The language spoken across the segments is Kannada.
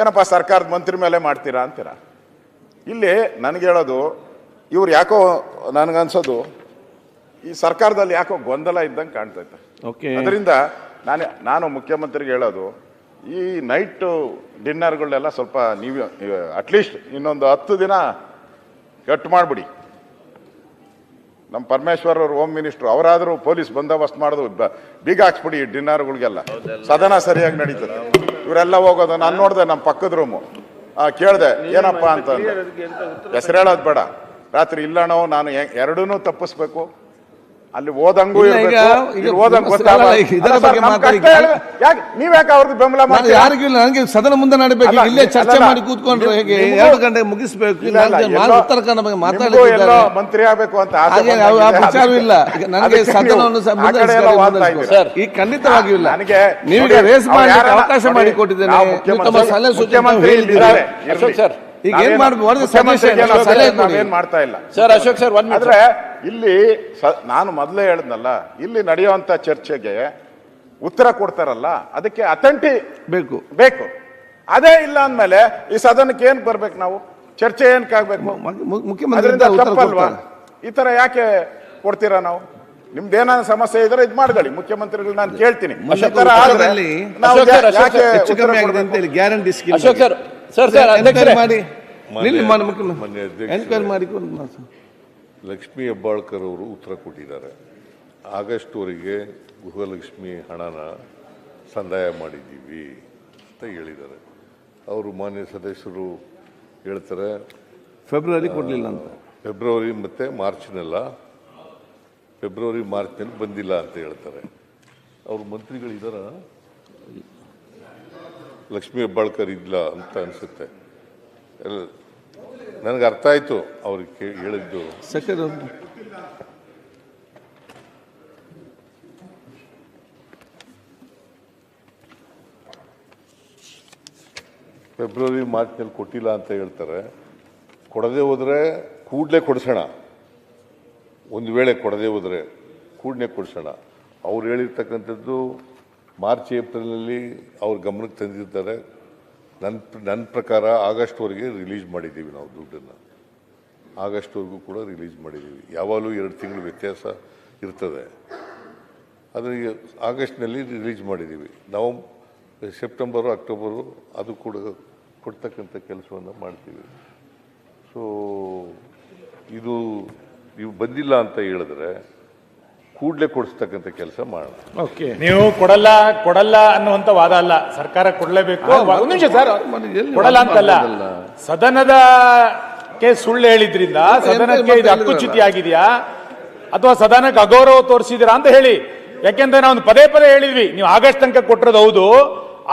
ಏನಪ್ಪ ಸರ್ಕಾರದ ಮಂತ್ರಿ ಮೇಲೆ ಮಾಡ್ತೀರಾ ಅಂತೀರಾ? ಇಲ್ಲಿ ನನಗೆ ಹೇಳೋದು ಇವ್ರು ಯಾಕೋ ನನಗನ್ಸೋದು ಈ ಸರ್ಕಾರದಲ್ಲಿ ಯಾಕೋ ಗೊಂದಲ ಇದ್ದಂಗೆ ಕಾಣ್ತೈತೆ. ಓಕೆ ಅದರಿಂದ ನಾನು ನಾನು ಮುಖ್ಯಮಂತ್ರಿಗೆ ಹೇಳೋದು ಈ ನೈಟ್ ಡಿನ್ನರ್ಗಳನ್ನೆಲ್ಲ ಸ್ವಲ್ಪ ನೀವು ಅಟ್ಲೀಸ್ಟ್ ಇನ್ನೊಂದು ಹತ್ತು ದಿನ ಕಟ್ ಮಾಡಿಬಿಡಿ. ನಮ್ಮ ಪರಮೇಶ್ವರ್ ಅವರು ಹೋಮ್ ಮಿನಿಸ್ಟ್ರು ಅವರಾದರೂ ಪೊಲೀಸ್ ಬಂದೋಬಸ್ತ್ ಮಾಡೋದು ಬೀಗ ಹಾಕ್ಸ್ಬಿಡಿ ಈ ಡಿನ್ನರ್ಗಳಿಗೆಲ್ಲ ಸದನ ಸರಿಯಾಗಿ ನಡೀತದೆ. ಇವರೆಲ್ಲ ಹೋಗೋದು ನಾನು ನೋಡಿದೆ ನಮ್ಮ ಪಕ್ಕದ ರೂಮು ಕೇಳಿದೆ ಏನಪ್ಪ ಅಂತ ಹೆಸರು ಹೇಳೋದು ಬೇಡ. ರಾತ್ರಿ ಇಲ್ಲಣೋ ನಾನು ಎರಡೂ ತಪ್ಪಿಸ್ಬೇಕು. ಅಲ್ಲಿ ಓದಂಗೂ ಹೇಳಿ- ಯಾಕೆ? ನೀವ್ಯಾಕೆ ಅವ್ರಿಗೆ ಬೆಂಬಲ ಮಾಡ್ತೀರಾ? ಯಾರಿಗೂ ಇಲ್ಲ ನನಗೆ ಸದನ ಮುಂದೆ ನಡಬೇಕು. ಇಲ್ಲೇ ಚರ್ಚೆ ಮಾಡಿ ಕೂತ್ಕೊಂಡ್ರೆ ಹೇಗೆ? ಎರಡು ಗಂಟೆ ಮುಗಿಸ್ಬೇಕು. ಉತ್ತರ ಕನ್ನಡ ಬಗ್ಗೆ ಮಾತಾಡಿದ್ದಾರೆ ಮಂತ್ರಿ ಆಗ್ಬೇಕು ಅಂತ ಯಾವ ಇಲ್ಲ. ನನಗೆ ಸದನವನ್ನು ನೀವು ಈ ಖಂಡಿತವಾಗಿಯೂ ಇಲ್ಲ. ನನಗೆ ನೀವು ರೇಸ್ ಮಾಡಿ ಅವಕಾಶ ಮಾಡಿ ಕೊಟ್ಟಿದ್ದೇನೆ ನಾವು ನೀವು ಸಲಹೆ ಸೂಚನೆ ಸರ್. ಈಗ ಏನ್ ಮಾಡ್ಬೋದು? ಮಾಡ್ತಾ ಇಲ್ಲ. ಸರ್ ಅಶೋಕ್ ಸರ್ ಒಂದ್ ಆದ್ರೆ ಇಲ್ಲಿ ನಾನು ಮೊದಲೇ ಹೇಳಿದ್ನಲ್ಲ ಇಲ್ಲಿ ನಡೆಯುವಂತ ಚರ್ಚೆಗೆ ಉತ್ತರ ಕೊಡ್ತಾರಲ್ಲ ಅದಕ್ಕೆ ಅಥೆಂಟಿ ಬೇಕು. ಬೇಕು. ಅದೇ ಇಲ್ಲ ಅಂದ್ಮೇಲೆ ಈ ಸದನಕ್ಕೆ ಏನ್ ಬರ್ಬೇಕು ನಾವು? ಚರ್ಚೆ ಏನಕ್ಕಾಗ್ಬೇಕು ಮುಖ್ಯಮಂತ್ರಿ ಉತ್ತರ ತಪ್ಪಲ್ವಾ? ಕೊಡ್ತಾರೆ. ಈ ತರ ಯಾಕೆ ಕೊಡ್ತೀರಾ ನಾವು? ನಿಮ್ದೇನಾದ್ರು ಸಮಸ್ಯೆ ಇದ್ರೆ ಇದು ಮಾಡ್ಕೊಳ್ಳಿ. ಮುಖ್ಯಮಂತ್ರಿಗಳು ನಾನು ಕೇಳ್ತೀನಿ. ಈ Ashok sir, guarantee sir sir enquiry ಅಧ್ಯಕ್ಷರೇ. ಮಾಡಿ. ನಿಲ್ಲಿ ಮಾಡ ಮಾನ್ಯ ಮುಖ್ಯಮಂತ್ರಿ ಅಧ್ಯಕ್ಷರೇ. ಎನ್ಕ್ವೈರಿ ಮಾಡಿಕೊಂಡು ಮಾತು. ಲಕ್ಷ್ಮೀ ಹೆಬ್ಬಾಳ್ಕರ್ ಅವರು ಉತ್ತರ ಕೊಟ್ಟಿದ್ದಾರೆ. ಆಗಸ್ಟ್ವರೆಗೆ ಗೃಹಲಕ್ಷ್ಮಿ ಹಣನ ಸಂದಾಯ ಮಾಡಿದ್ದೀವಿ ಅಂತ ಹೇಳಿದ್ದಾರೆ. ಅವರು ಮಾನ್ಯ ಸದಸ್ಯರು ಹೇಳ್ತಾರೆ ಫೆಬ್ರವರಿ ಕೊಡಲಿಲ್ಲ ಅಂತ. ಫೆಬ್ರವರಿ ಮತ್ತು ಮಾರ್ಚ್ನೆಲ್ಲ. ಫೆಬ್ರವರಿ ಮಾರ್ಚ್ನಲ್ಲಿ ಬಂದಿಲ್ಲ ಅಂತ ಹೇಳ್ತಾರೆ. ಅವ್ರ ಮಂತ್ರಿಗಳಿದಾರ? ಲಕ್ಷ್ಮೀ ಹೆಬ್ಬಾಳ್ಕರ್ ಇದ್ಲ ಅಂತ ಅನಿಸುತ್ತೆ. ನನಗೆ ಅರ್ಥ ಆಯ್ತು ಅವ್ರಿಗೆ ಹೇಳಿದ್ದು. ಸೆಕೆಂಡ್ ಫೆಬ್ರವರಿ ಮಾರ್ಚ್ನಲ್ಲಿ ಕೊಟ್ಟಿಲ್ಲ ಅಂತ ಹೇಳ್ತಾರೆ. ಕೊಡದೆ ಹೋದರೆ ಕೂಡಲೇ ಕೊಡಿಸೋಣ. ಒಂದು ವೇಳೆ ಕೊಡದೆ ಹೋದರೆ ಕೂಡಲೇ ಕೊಡಿಸೋಣ. ಅವ್ರು ಹೇಳಿರ್ತಕ್ಕಂಥದ್ದು ಮಾರ್ಚ್ ಏಪ್ರಿಲ್ನಲ್ಲಿ ಅವ್ರ ಗಮನಕ್ಕೆ ತಂದಿರ್ತಾರೆ. ನನ್ನ ನನ್ನ ಪ್ರಕಾರ ಆಗಸ್ಟ್ವರೆಗೆ ರಿಲೀಸ್ ಮಾಡಿದ್ದೀವಿ ನಾವು ದುಡ್ಡನ್ನು. ಆಗಸ್ಟ್ವರೆಗೂ ಕೂಡ ರಿಲೀಸ್ ಮಾಡಿದ್ದೀವಿ. ಯಾವಾಗಲೂ ಎರಡು ತಿಂಗಳು ವ್ಯತ್ಯಾಸ ಇರ್ತದೆ. ಆದರೆ ಆಗಸ್ಟ್ನಲ್ಲಿ ರಿಲೀಸ್ ಮಾಡಿದ್ದೀವಿ. ನಾವು ಸೆಪ್ಟೆಂಬರು, ಅಕ್ಟೋಬರು ಅದು ಕೂಡ ಕೊಡ್ತಕ್ಕಂಥ ಕೆಲಸವನ್ನು ಮಾಡ್ತೀವಿ. ಸೊ, ಇದು ನೀವು ಬಂದಿಲ್ಲ ಅಂತ ಹೇಳಿದ್ರೆ ಕೂಡಲೇ ಕೊಡಿಸ್ತಕ್ಕಂಥ ಕೆಲಸ ಮಾಡೋಣ. ಓಕೆ ನೀವು ಕೊಡಲ್ಲ ಕೊಡಲ್ಲ ಅನ್ನುವಂತ ವಾದ ಅಲ್ಲ. ಸರ್ಕಾರ ಕೊಡಲೇಬೇಕು. ಒಂದು ನಿಮಿಷ ಸರ್. ಕೊಡಲ್ಲ ಅಂತಲ್ಲ? ಸದನದಕ್ಕೆ ಸುಳ್ಳು ಹೇಳಿದ್ರಿಂದ ಸದನಕ್ಕೆ ಇದು ಹಕ್ಕುಚ್ಯುತಿ ಆಗಿದೆಯಾ? ಅಥವಾ ಸದನಕ್ಕೆ ಅಗೌರವ ತೋರಿಸಿದಿರಾ ಅಂತ ಹೇಳಿ. ಯಾಕೆಂದ್ರೆ ನಾವು ಪದೇ ಪದೇ ಹೇಳಿದ್ವಿ. ನೀವು ಆಗಸ್ಟ್ ತನಕ ಕೊಟ್ಟಿರೋದು ಹೌದು.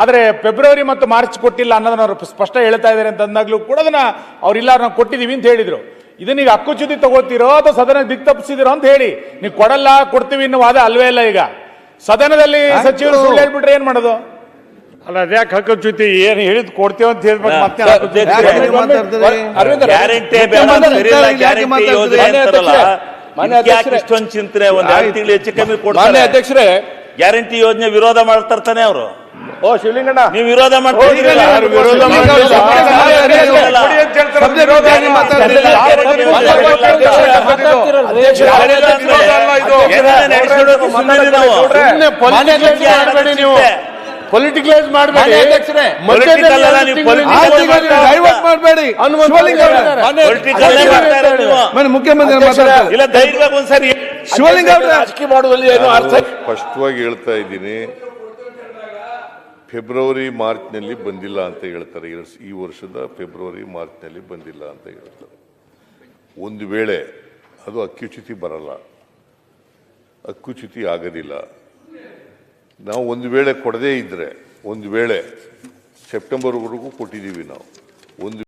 ಆದರೆ ಫೆಬ್ರವರಿ ಮತ್ತು ಮಾರ್ಚ್ ಕೊಟ್ಟಿಲ್ಲ ಅನ್ನೋದನ್ನ ಅವ್ರು ಸ್ಪಷ್ಟ ಹೇಳ್ತಾ ಇದ್ದಾರೆ ಅಂತ ಅಂದಾಗ್ಲೂ ಕೂಡ ಅದನ್ನ ಅವ್ರಿಲ್ಲ ನಾವು ಕೊಟ್ಟಿದೀವಿ ಅಂತ ಹೇಳಿದ್ರು. ಇದನ್ನ ಹಕ್ಕು ಚ್ಯುತಿ ತಗೋತೀರೋ ಅಥವಾ ಸದನ ದಿಕ್ ತಪ್ಪಿಸಿದಿರೋ ಅಂತ ಹೇಳಿ. ನೀವು ಕೊಡಲ್ಲ ಕೊಡ್ತೀವಿ ಅನ್ನೋ ವಾದ ಅಲ್ವೇ ಇಲ್ಲ ಈಗ. ಸದನದಲ್ಲಿ. ಸಚಿವರು ಸುಳ್ಳು ಹೇಳ್ಬಿಟ್ರೆ ಏನ್ ಮಾಡೋದು? ಅಲ್ಲ ಅದ್ಯಾಕೆ ಹಕ್ಕುಚ್ಯುತಿ ಏನ್ ಹೇಳಿದ್ ಕೊಡ್ತೀವಿ ಅಂತ ಹೇಳ್ಬೇಕು ಮತ್ತೆ ಯಾಕೆ ಅರವಿಂದ್ ಅವರೇ, ಗ್ಯಾರಂಟಿ ಬೇಡ ಗ್ಯಾರಂಟಿ ಯೋಜನೆ ಮಾನ್ಯ ಅಂತಾರಲ್ಲ. ಅಧ್ಯಕ್ಷರೇ, ಮಾನ್ಯ ಇದಕ್ಕೆ ಯಾಕೆ ಅಧ್ಯಕ್ಷರೇ. ಇಷ್ಟೊಂದು ಚಿಂತನೆ ಒಂದ್ ಎರಡು ಆಯ್ತು. ತಿಂಗಳು ಹೆಚ್ಚು ಕಮ್ಮಿ ಮಾನ್ಯ ಅಧ್ಯಕ್ಷರೇ. ಗ್ಯಾರಂಟಿ ಯೋಜನೆ ವಿರೋಧ ಮಾಡ್ತಾರ್ತಾನೆ ಅವರು. ಓ ಶಿವಲಿಂಗಣ್ಣ ನೀವು ವಿರೋಧ ನೀವು ಪೊಲಿಟಿಕಲೈಸ್ ಮಾಡಬೇಡಿ ಮಾಡಬೇಡಿ ಮುಖ್ಯಮಂತ್ರಿ ಶಿವಲಿಂಗ ರಾಜಕೀಯ ಮಾಡುವಲ್ಲಿ ಏನು ಅರ್ಥ ಸ್ಪಷ್ಟವಾಗಿ ಹೇಳ್ತಾ ಇದ್ದೀನಿ ಫೆಬ್ರವರಿ ಮಾರ್ಚ್ನಲ್ಲಿ ಬಂದಿಲ್ಲ ಅಂತ ಹೇಳ್ತಾರೆ. ಈ ವರ್ಷ- ಈ ವರ್ಷದ ಫೆಬ್ರವರಿ ಮಾರ್ಚ್ನಲ್ಲಿ ಬಂದಿಲ್ಲ ಅಂತ ಹೇಳ್ತಾರೆ. ಒಂದು ವೇಳೆ ಅದು ಅಕ್ಯುಚ್ಯುತಿ ಬರಲ್ಲ. ಅಕ್ಕುಚ್ಯುತಿ ಆಗೋದಿಲ್ಲ. ನಾವು ಒಂದು ವೇಳೆ ಕೊಡದೇ ಇದ್ದರೆ ಒಂದು ವೇಳೆ ಸೆಪ್ಟೆಂಬರ್ವರೆಗೂ ಕೊಟ್ಟಿದ್ದೀವಿ ನಾವು. ಒಂದು